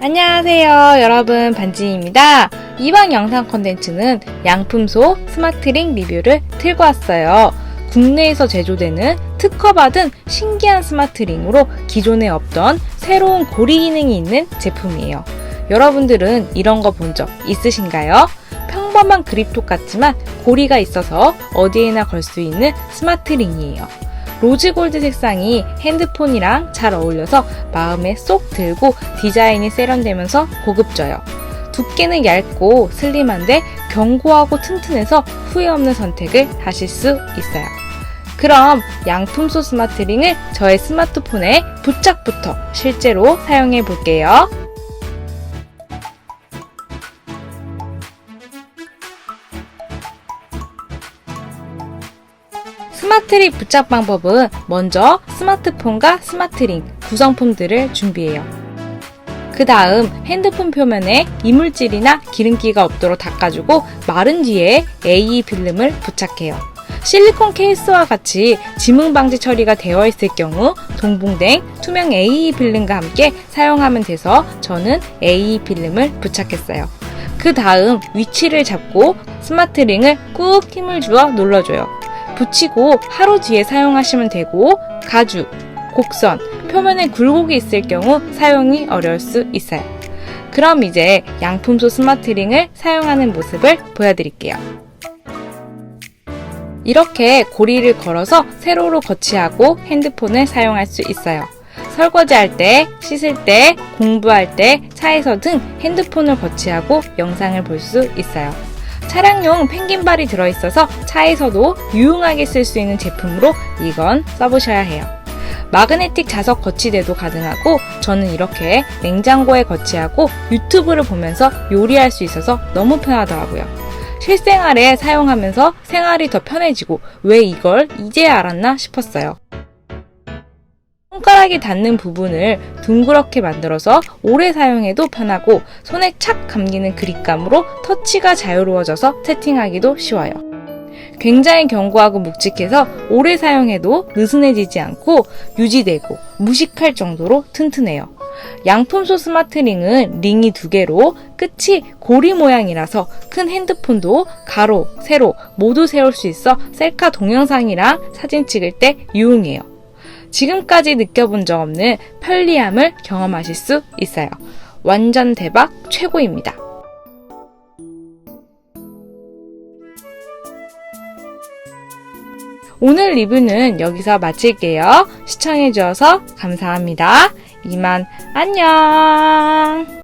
안녕하세요 여러분. 반지입니다. 이번 영상 컨텐츠는 양품소 스마트링 리뷰를 들고 왔어요. 국내에서 제조되는 특허받은 신기한 스마트링으로 기존에 없던 새로운 고리 기능이 있는 제품이에요. 여러분들은 이런 거 본 적 있으신가요? 평범한 그립톡 같지만 고리가 있어서 어디에나 걸 수 있는 스마트링이에요 로즈골드 색상이 핸드폰이랑 잘 어울려서 마음에 쏙 들고 디자인이 세련되면서 고급져요. 두께는 얇고 슬림한데 견고하고 튼튼해서 후회 없는 선택을 하실 수 있어요. 그럼 양품소 스마트링을 저의 스마트폰에 부착부터 실제로 사용해 볼게요. 스마트링 부착 방법은 먼저 스마트폰과 스마트링 구성품들을 준비해요. 그 다음 핸드폰 표면에 이물질이나 기름기가 없도록 닦아주고 마른 뒤에 AE 필름을 부착해요. 실리콘 케이스와 같이 지문 방지 처리가 되어 있을 경우 동봉된 투명 AE 필름과 함께 사용하면 돼서 저는 AE 필름을 부착했어요. 그 다음 위치를 잡고 스마트링을 꾹 힘을 주어 눌러줘요. 붙이고 하루 뒤에 사용하시면 되고 가죽, 곡선, 표면에 굴곡이 있을 경우 사용이 어려울 수 있어요. 그럼 이제 양품소 스마트링을 사용하는 모습을 보여드릴게요. 이렇게 고리를 걸어서 세로로 거치하고 핸드폰을 사용할 수 있어요. 설거지할 때, 씻을 때, 공부할 때, 차에서 등 핸드폰을 거치하고 영상을 볼 수 있어요. 차량용 펭귄발이 들어있어서 차에서도 유용하게 쓸 수 있는 제품으로 이건 써보셔야 해요. 마그네틱 자석 거치대도 가능하고 저는 이렇게 냉장고에 거치하고 유튜브를 보면서 요리할 수 있어서 너무 편하더라고요. 실생활에 사용하면서 생활이 더 편해지고 왜 이걸 이제 알았나 싶었어요. 손가락이 닿는 부분을 둥그렇게 만들어서 오래 사용해도 편하고 손에 착 감기는 그립감으로 터치가 자유로워져서 세팅하기도 쉬워요. 굉장히 견고하고 묵직해서 오래 사용해도 느슨해지지 않고 유지되고 무식할 정도로 튼튼해요. 양품소 스마트링은 링이 두 개로 끝이 고리 모양이라서 큰 핸드폰도 가로, 세로 모두 세울 수 있어 셀카 동영상이랑 사진 찍을 때 유용해요. 지금까지 느껴본 적 없는 편리함을 경험하실 수 있어요. 완전 대박 최고입니다. 오늘 리뷰는 여기서 마칠게요. 시청해주셔서 감사합니다. 이만 안녕!